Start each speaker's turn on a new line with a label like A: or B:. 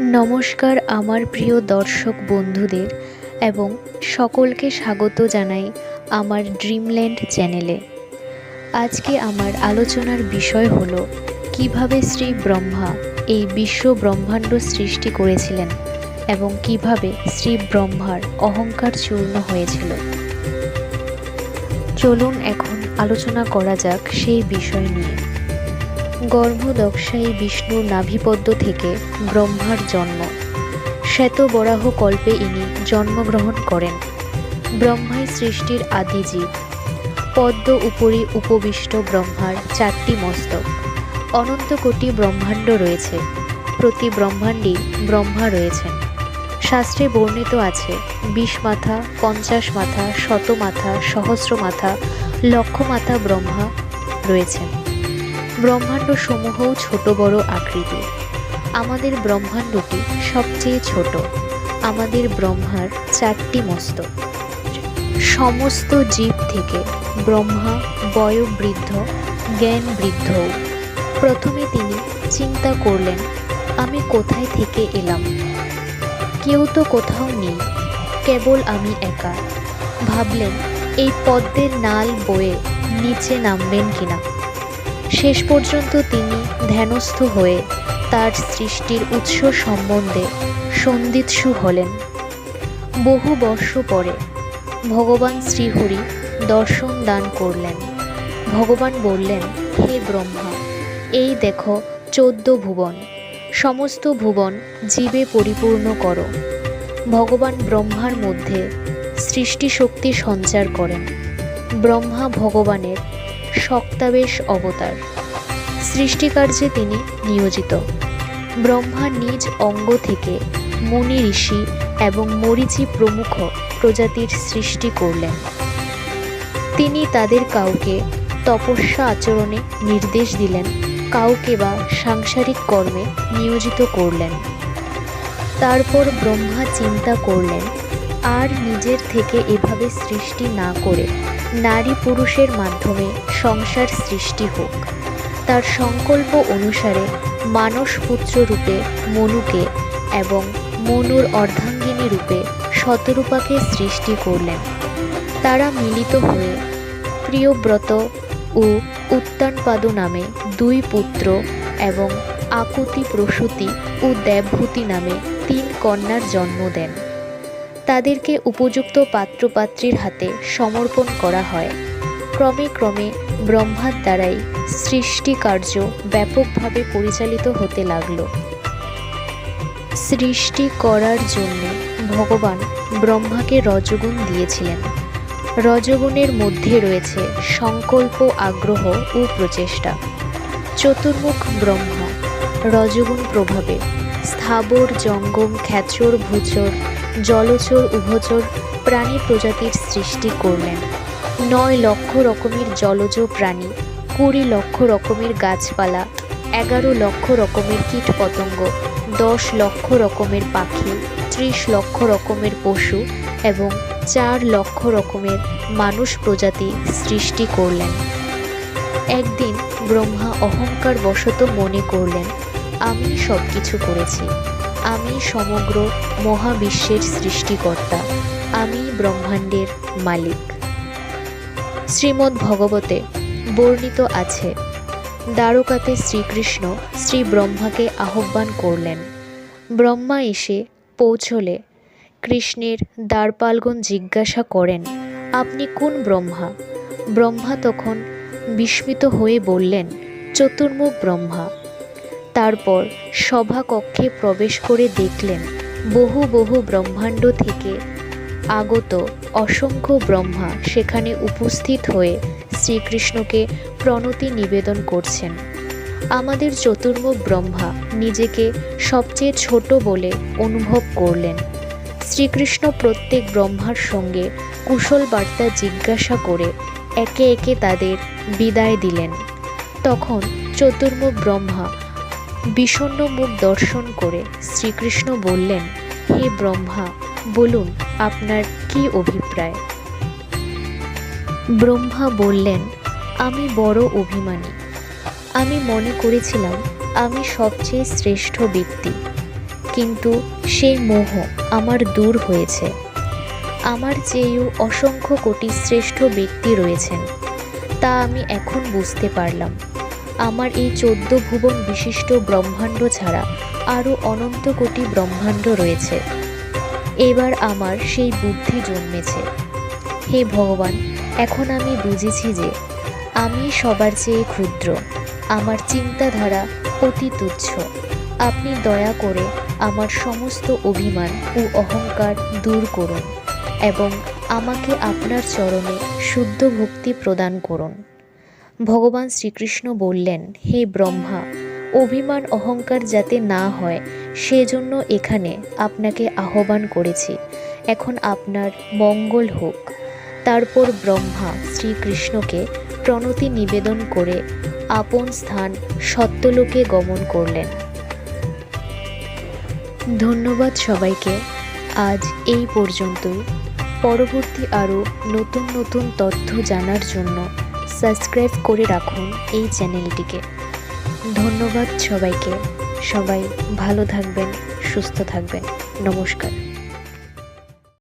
A: নমস্কার আমার প্রিয় দর্শক বন্ধুদের এবং সকলকে স্বাগত জানাই আমার ড্রিমল্যান্ড চ্যানেলে আজকে আমার আলোচনার বিষয় হল, কীভাবে শ্রী ব্রহ্মা এই বিশ্ব ব্রহ্মাণ্ড সৃষ্টি করেছিলেন এবং কীভাবে শ্রী ব্রহ্মার অহংকার চূর্ণ হয়েছিল। চলুন এখন আলোচনা করা যাক সেই বিষয় নিয়ে। গর্ভদক্ষায়ী বিষ্ণুর নাভিপদ্ম থেকে ব্রহ্মার জন্ম। শ্বেতবরাহ কল্পে ইনি জন্মগ্রহণ করেন। ব্রহ্মাই সৃষ্টির আদি জীব। পদ্ম উপরি উপবিষ্ট ব্রহ্মার চারটি মস্তক। অনন্ত কোটি ব্রহ্মাণ্ড রয়েছে। প্রতি ব্রহ্মাণ্ডেই ব্রহ্মা রয়েছেন। শাস্ত্রে বর্ণিত আছে, বিশ মাথা, পঞ্চাশ মাথা, শত মাথা, সহস্র মাথা, লক্ষ মাথা ব্রহ্মা রয়েছেন। ব্রহ্মাণ্ড সমূহও ছোট বড় আকৃতি আমাদের ব্রহ্মাণ্ডটি সবচেয়ে ছোট। আমাদের ব্রহ্মার চারটি মস্তক সমস্ত জীব থেকে ব্রহ্মা, বয়োবৃদ্ধ জ্ঞান বৃদ্ধ প্রথমে তিনি চিন্তা করলেন, আমি কোথায় থেকে এলাম? কেউ তো কোথাও নেই, কেবল আমি একা। ভাবলেন, এই পদ্মের নাল বয়ে নিচে নামবেন কিনা? শেষ পর্যন্ত তিনি ধ্যানস্থ হয়ে তার সৃষ্টির উৎস সম্বন্ধে সন্দিৎসু হলেন। বহু বর্ষ পরে ভগবান শ্রীহরি দর্শন দান করলেন। ভগবান বললেন, হে ব্রহ্মা, এই দেখো চোদ্দ ভুবন। সমস্ত ভুবন জীবে পরিপূর্ণ করো। ভগবান ব্রহ্মার মধ্যে সৃষ্টি শক্তি সঞ্চার করেন। ব্রহ্মা ভগবানের শক্তাবেশ অবতার। সৃষ্টিকার্যে তিনি নিয়োজিত। ব্রহ্মা নিজ অঙ্গ থেকে মুনি ঋষি এবং মরিচি প্রমুখ প্রজাতির সৃষ্টি করলেন। তিনি তাদের কাউকে তপস্যা আচরণে নির্দেশ দিলেন, কাউকে বা সাংসারিক কর্মে নিয়োজিত করলেন। তারপর ব্রহ্মা চিন্তা করলেন, আর নিজের থেকে এভাবে সৃষ্টি না করে নারী পুরুষের মাধ্যমে সংসার সৃষ্টি হোক। তার সংকল্প অনুসারে মানসপুত্র রূপে মনুকে এবং মনুর অর্ধাঙ্গিনী রূপে শতরূপাকে সৃষ্টি করলেন। তারা মিলিত হয়ে প্রিয়ব্রত ও উত্তানপাদু নামে দুই পুত্র এবং আকুতি প্রসূতি ও দেবভূতি নামে তিন কন্যার জন্ম দেন। তাদেরকে উপযুক্ত পাত্রপাত্রীর হাতে সমর্পণ করা হয়। ক্রমে ক্রমে ব্রহ্মার দ্বারাই সৃষ্টি কার্য ব্যাপকভাবে পরিচালিত হতে লাগল। সৃষ্টি করার জন্য ভগবান ব্রহ্মাকে রজগুণ দিয়েছিলেন। রজগুণের মধ্যে রয়েছে সংকল্প, আগ্রহ ও প্রচেষ্টা। চতুর্মুখ ব্রহ্মা, রজগুণ প্রভাবে স্থাবর, জঙ্গম খ্যাচর ভূচর জলচর উভচর প্রাণী প্রজাতির সৃষ্টি করলেন। নয় লক্ষ রকমের জলজ প্রাণী, কুড়ি লক্ষ রকমের গাছপালা, এগারো লক্ষ রকমের কীট পতঙ্গ দশ লক্ষ রকমের পাখি, ত্রিশ লক্ষ রকমের পশু এবং চার লক্ষ রকমের মানুষ প্রজাতি সৃষ্টি করলেন। একদিন ব্রহ্মা অহংকার বশত মনে করলেন, আমি সব কিছু করেছি। আমি সমগ্র মহাবিশ্বের সৃষ্টিকর্তা। আমি ব্রহ্মাণ্ডের মালিক। শ্রীমদ্ ভগবতে বর্ণিত আছে, দ্বারকাতে শ্রীকৃষ্ণ শ্রী ব্রহ্মাকে আহ্বান করলেন। ব্রহ্মা এসে পৌঁছলে কৃষ্ণের দ্বারপালগণ জিজ্ঞাসা করেন, আপনি কোন ব্রহ্মা? ব্রহ্মা তখন বিস্মিত হয়ে বললেন, চতুর্মুখ ব্রহ্মা। তারপর সভাকক্ষে প্রবেশ করে দেখলেন বহু বহু ব্রহ্মাণ্ড থেকে আগত অসংখ্য ব্রহ্মা সেখানে উপস্থিত হয়ে শ্রীকৃষ্ণকে প্রণতি নিবেদন করছেন। আমাদের চতুর্মুখ ব্রহ্মা নিজেকে সবচেয়ে ছোট বলে অনুভব করলেন। শ্রীকৃষ্ণ প্রত্যেক ব্রহ্মার সঙ্গে কুশল বার্তা জিজ্ঞাসা করে একে একে তাদের বিদায় দিলেন। তখন চতুর্মুখ ব্রহ্মা বিষণ্ণ মুখ দর্শন করে শ্রীকৃষ্ণ বললেন, হে ব্রহ্মা, বলুন আপনার কি অভিপ্রায়? ব্রহ্মা বললেন, আমি বড় অভিমানী। আমি মনে করেছিলাম আমি সবচেয়ে শ্রেষ্ঠ ব্যক্তি। কিন্তু সেই মোহ আমার দূর হয়েছে। আমার চেয়েও অসংখ্য কোটি শ্রেষ্ঠ ব্যক্তি রয়েছেন। তা আমি এখন বুঝতে পারলাম। আমার এই চোদ্দ ভুবন বিশিষ্ট ব্রহ্মাণ্ড ছাড়া আরও অনন্ত কোটি ব্রহ্মাণ্ড রয়েছে। এবার আমার সেই বুদ্ধি জন্মেছে। হে ভগবান, এখন আমি বুঝেছি যে আমি সবার চেয়ে ক্ষুদ্র, আমার চিন্তাধারা অতি তুচ্ছ। আপনি দয়া করে আমার সমস্ত অভিমান ও অহংকার দূর করুন এবং আমাকে আপনার চরণে শুদ্ধ ভক্তি প্রদান করুন। ভগবান শ্রীকৃষ্ণ বললেন, হে ব্রহ্মা, অভিমান অহংকার যাতে না হয়, সেজন্য এখানে আপনাকে আহ্বান করেছি। এখন আপনার মঙ্গল হোক। তারপর ব্রহ্মা শ্রীকৃষ্ণকে প্রণতি নিবেদন করে আপন স্থান সত্যলোকে গমন করলেন। ধন্যবাদ সবাইকে। আজ এই পর্যন্তই। পরবর্তী আরও নতুন নতুন তথ্য জানার জন্য সাবস্ক্রাইব করে রাখুন এই চ্যানেলটিকে। ধন্যবাদ সবাইকে। সবাই ভালো থাকবেন সুস্থ থাকবেন। নমস্কার।